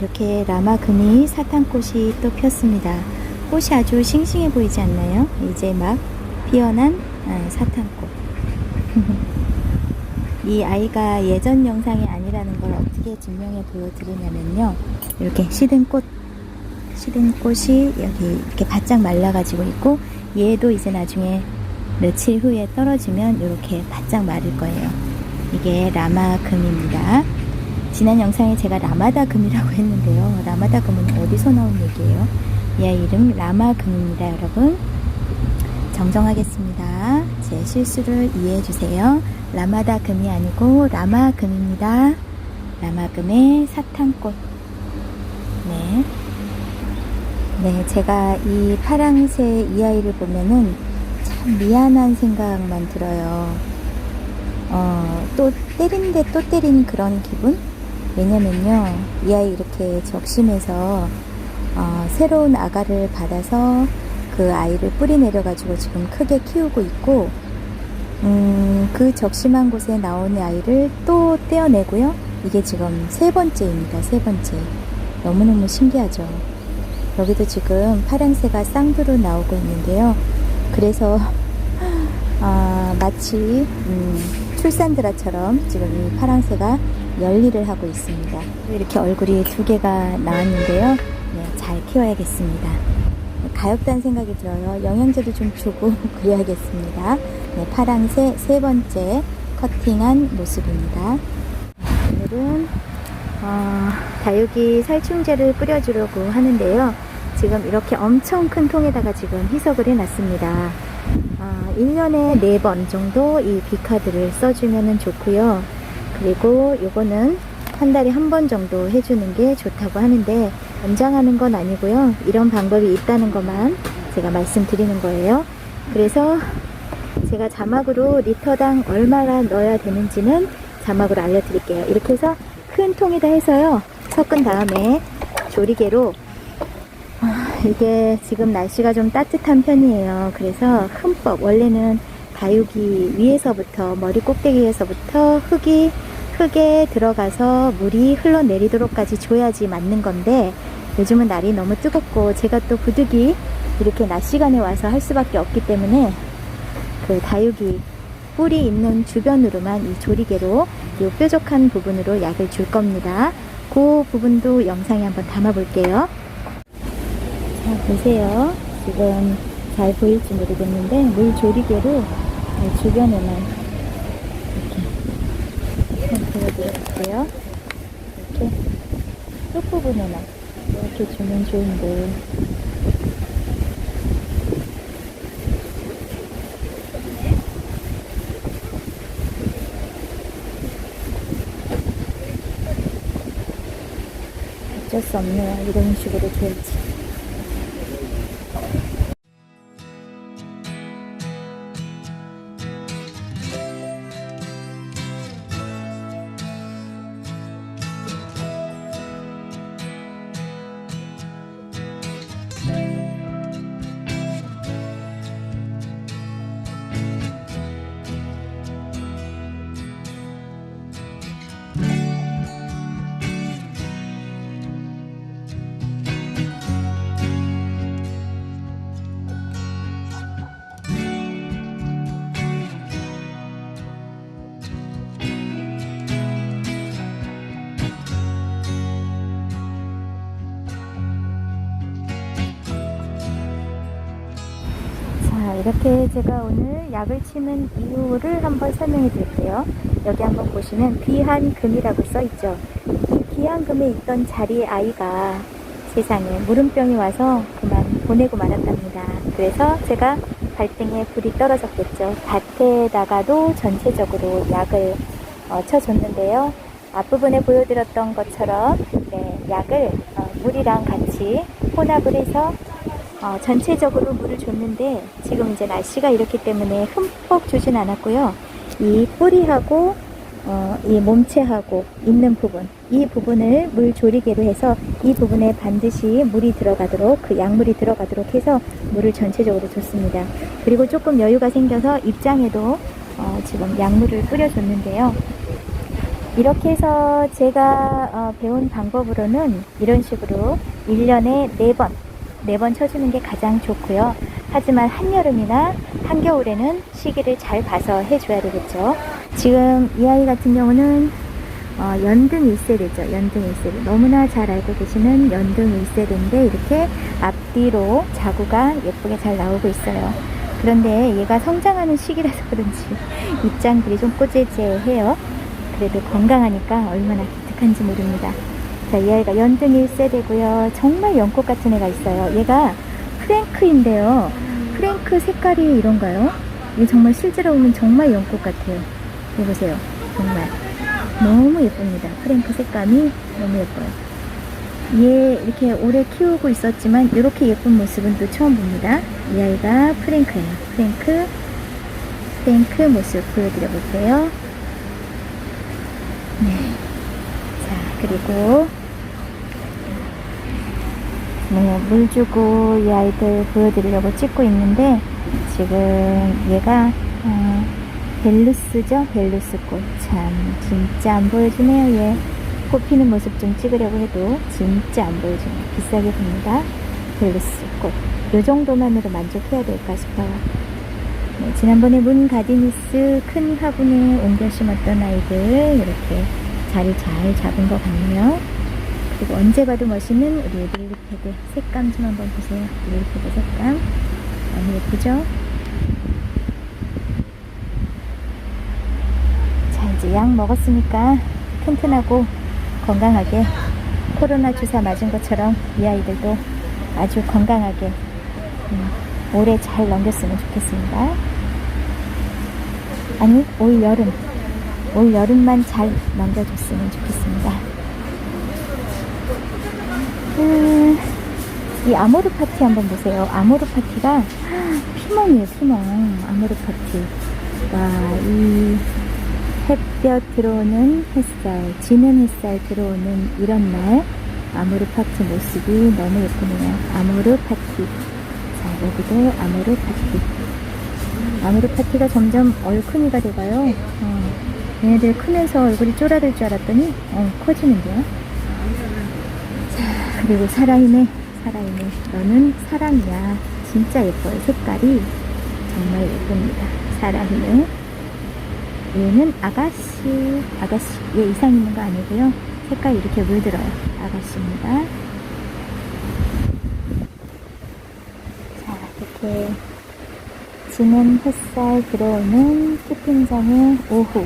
이렇게 라마금이 사탕꽃이 또 폈습니다. 꽃이 아주 싱싱해 보이지 않나요? 이제 막 피어난 아, 사탕꽃. 이 아이가 예전 영상이 아니라는 걸 어떻게 증명해 보여드리냐면요. 이렇게 시든 꽃, 시든 꽃이 여기 이렇게 바짝 말라가지고 있고, 얘도 이제 나중에 며칠 후에 떨어지면 이렇게 바짝 마를 거예요. 이게 라마금입니다. 지난 영상에 제가 라마다 금이라고 했는데요. 라마다 금은 어디서 나온 얘기예요? 이 아이 이름 라마 금입니다, 여러분. 정정하겠습니다. 제 실수를 이해해 주세요. 라마다 금이 아니고 라마 금입니다. 라마 금의 사탕꽃. 네. 네, 제가 이 파랑새 이 아이를 보면은 참 미안한 생각만 들어요. 어, 또 때리는데 또 때리는 그런 기분? 왜냐면요, 이 아이 이렇게 적심해서 어, 새로운 아가를 받아서 그 아이를 뿌리 내려가지고 지금 크게 키우고 있고, 음, 그 적심한 곳에 나오는 아이를 또 떼어내고요. 이게 지금 세 번째입니다. 세 번째. 너무너무 신기하죠. 여기도 지금 파랑새가 쌍두로 나오고 있는데요. 그래서 아, 마치 음, 출산드라처럼 지금 이 파랑새가 열일을 하고 있습니다. 이렇게 얼굴이 두 개가 나왔는데요. 네, 잘 키워야겠습니다. 가엾다는 생각이 들어요. 영양제도 좀 주고 그래야겠습니다. 네, 파랑새 세 번째 커팅한 모습입니다. 오늘은 어, 다육이 살충제를 뿌려주려고 하는데요. 지금 이렇게 엄청 큰 통에다가 지금 희석을 해놨습니다. 아, 1년에 4번 정도 이 비카드를 써주면 좋고요. 그리고 요거는 한 달에 한 번 정도 해주는 게 좋다고 하는데 권장하는 건 아니고요. 이런 방법이 있다는 것만 제가 말씀드리는 거예요. 그래서 제가 자막으로 리터당 얼마나 넣어야 되는지는 자막으로 알려드릴게요. 이렇게 해서 큰 통에다 해서요. 섞은 다음에 조리개로 아, 이게 지금 날씨가 좀 따뜻한 편이에요. 그래서 흠뻑 원래는 다육이 위에서부터 머리 꼭대기에서부터 흙이 흙에 들어가서 물이 흘러내리도록까지 줘야지 맞는 건데 요즘은 날이 너무 뜨겁고 제가 또 부득이 이렇게 낮 시간에 와서 할 수밖에 없기 때문에 그 다육이 뿌리 있는 주변으로만 이 조리개로 이 뾰족한 부분으로 약을 줄 겁니다. 그 부분도 영상에 한번 담아 볼게요. 자, 보세요. 지금 잘 보일지 모르겠는데, 물 조리개로 주변에만 이렇게 한번 보여드릴게요. 이렇게 끝부분에만 이렇게 주면 좋은데, 어쩔 수 없네요. 이런 식으로 줘야지. 자, 이렇게 제가 오늘 약을 치는 이유를 한번 설명해 드릴게요. 여기 한번 보시면 귀한금이라고 써 있죠. 이 귀한금에 있던 자리에 아이가 세상에 물음병이 와서 그만 보내고 말았답니다. 그래서 제가 발등에 불이 떨어졌겠죠. 밭에다가도 전체적으로 약을 어, 쳐줬는데요. 앞부분에 보여드렸던 것처럼 네, 약을 어, 물이랑 같이 혼합을 해서 어, 전체적으로 물을 줬는데 지금 이제 날씨가 이렇기 때문에 흠뻑 주진 않았고요. 이 뿌리하고 어, 이 몸체하고 있는 부분 이 부분을 물 조리개로 해서 이 부분에 반드시 물이 들어가도록 그 약물이 들어가도록 해서 물을 전체적으로 줬습니다. 그리고 조금 여유가 생겨서 입장에도 어, 지금 약물을 뿌려줬는데요. 이렇게 해서 제가 어, 배운 방법으로는 이런 식으로 1년에 4번, 4번 쳐주는 게 가장 좋고요. 하지만 한여름이나 한겨울에는 시기를 잘 봐서 해줘야 되겠죠. 지금 이 아이 같은 경우는 어, 연등 1세대죠. 연등 1세대. 너무나 잘 알고 계시는 연등 1세대인데 이렇게 앞뒤로 자구가 예쁘게 잘 나오고 있어요. 그런데 얘가 성장하는 시기라서 그런지 입장들이 좀 꼬질재해요. 그래도 건강하니까 얼마나 기특한지 모릅니다. 자, 이 아이가 연등 1세대고요. 정말 연꽃 같은 애가 있어요. 얘가 프랭크인데요. 프랭크 색깔이 이런가요? 이게 정말 실제로 보면 정말 연꽃 같아요. 보세요. 정말. 너무 예쁩니다. 프랭크 색감이 너무 예뻐요. 얘 이렇게 오래 키우고 있었지만 이렇게 예쁜 모습은 또 처음 봅니다. 이 아이가 프랭크예요. 프랭크, 프랭크 모습 보여드려 볼게요. 네. 자, 그리고 네, 물 주고 이 아이들 보여드리려고 찍고 있는데 지금 얘가 어, 벨루스죠? 벨루스 꽃. 참 진짜 안 보여주네요. 얘 꽃피는 모습 좀 찍으려고 해도 진짜 안 보여주네요. 비싸게 봅니다. 벨루스 꽃. 요 정도만으로 만족해야 될까 싶어요. 네, 지난번에 문 가디니스 큰 화분에 옮겨 심었던 아이들 이렇게 자리 잘 잡은 것 같네요. 그리고 언제 봐도 멋있는 우리 릴리패드 색감 좀 한번 보세요. 릴리패드 색감 너무 예쁘죠? 자 이제 약 먹었으니까 튼튼하고 건강하게 코로나 주사 맞은 것처럼 이 아이들도 아주 건강하게 음, 올해 잘 넘겼으면 좋겠습니다. 아니 올 여름 올 여름만 잘 넘겨줬으면 좋겠습니다. 음, 이 아모르 파티 한번 보세요. 아모르 파티가 피멍이에요, 피멍. 아모르 파티. 와, 이 햇볕 들어오는 햇살, 지는 햇살 들어오는 이런 날, 아모르 파티 모습이 너무 예쁘네요. 아모르 파티. 자, 여기도 아모르 파티. 아모르 파티가 점점 얼큰이가 돼가요. 어, 얘네들 크면서 얼굴이 쪼라들 줄 알았더니, 어, 커지는데요. 그리고 살아있네, 살아있네. 너는 사랑이야. 진짜 예뻐요. 색깔이 정말 예쁩니다. 살아있네. 얘는 아가씨, 아가씨. 얘 이상 있는 거 아니고요. 색깔이 이렇게 물들어요. 아가씨입니다. 자, 이렇게 지는 햇살 들어오는 키핑장의 오후.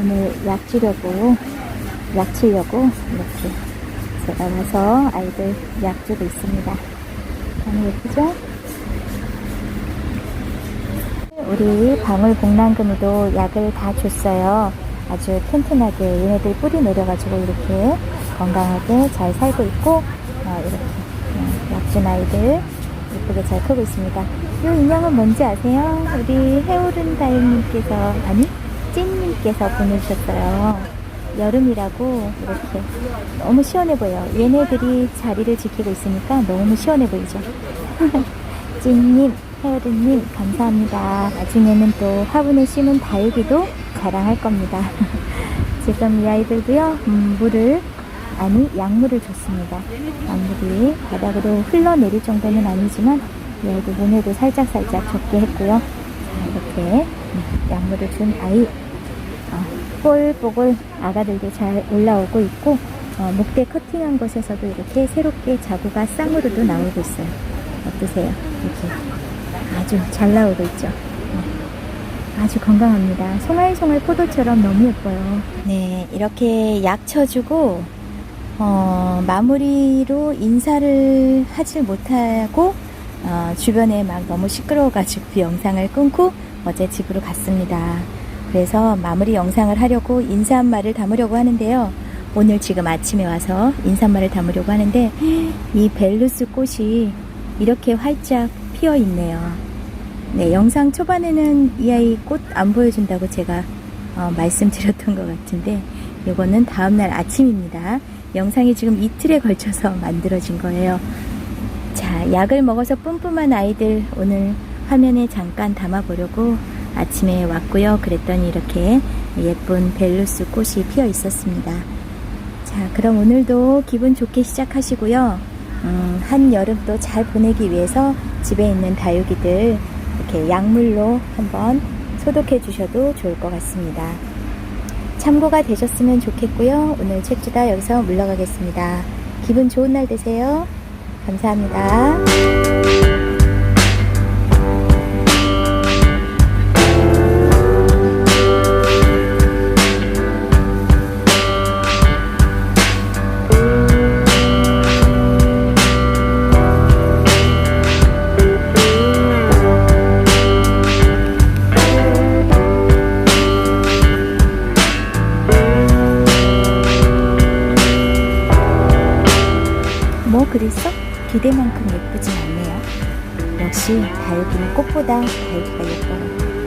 오늘 약 주려고, 약 치려고 이렇게 제가 와서 아이들 약 주고 있습니다. 너무 예쁘죠? 우리 방울 복랑금이도 약을 다 줬어요. 아주 튼튼하게 얘네들 뿌리 내려가지고 이렇게 건강하게 잘 살고 있고 어, 이렇게 어, 약준 아이들 예쁘게 잘 크고 있습니다. 이 인형은 뭔지 아세요? 우리 해오른 다육님께서 아니 찐님께서 보내주셨어요. 여름이라고 이렇게 너무 시원해 보여요. 얘네들이 자리를 지키고 있으니까 너무 시원해 보이죠. 찐님, 헤어드님 감사합니다. 나중에는 또 화분에 심은 다육이도 자랑할 겁니다. 지금 이 아이들도요 음, 물을 아니 약물을 줬습니다. 약물이 바닥으로 흘러내릴 정도는 아니지만 이 아이들 몸에도 살짝 살짝 젖게 했고요. 자 이렇게 네, 약물을 준 아이 어, 뽀글뽀글 아가들도 잘 올라오고 있고 어, 목대 커팅한 곳에서도 이렇게 새롭게 자구가 쌍으로도 나오고 있어요. 어떠세요? 이렇게 아주 잘 나오고 있죠. 네. 아주 건강합니다. 송알송알 포도처럼 너무 예뻐요. 네, 이렇게 약 쳐주고 어, 마무리로 인사를 하질 못하고 어, 주변에 막 너무 시끄러워가지고 영상을 끊고 어제 집으로 갔습니다. 그래서 마무리 영상을 하려고 인사 한 말을 담으려고 하는데요. 오늘 지금 아침에 와서 인사 한 말을 담으려고 하는데 이 벨루스 꽃이 이렇게 활짝 피어 있네요. 네, 영상 초반에는 이 아이 꽃 안 보여준다고 제가 어, 말씀드렸던 것 같은데 이거는 다음날 아침입니다. 영상이 지금 이틀에 걸쳐서 만들어진 거예요. 자, 약을 먹어서 뿜뿜한 아이들 오늘 화면에 잠깐 담아보려고 아침에 왔고요. 그랬더니 이렇게 예쁜 벨루스 꽃이 피어 있었습니다. 자, 그럼 오늘도 기분 좋게 시작하시고요. 음, 한 여름 또잘 보내기 위해서 집에 있는 다육이들 이렇게 약물로 한번 소독해 주셔도 좋을 것 같습니다. 참고가 되셨으면 좋겠고요. 오늘 책주다 여기서 물러가겠습니다. 기분 좋은 날 되세요. 감사합니다. 기대만큼 예쁘진 않네요. 역시 다육이는 꽃보다 다육이가 예뻐요.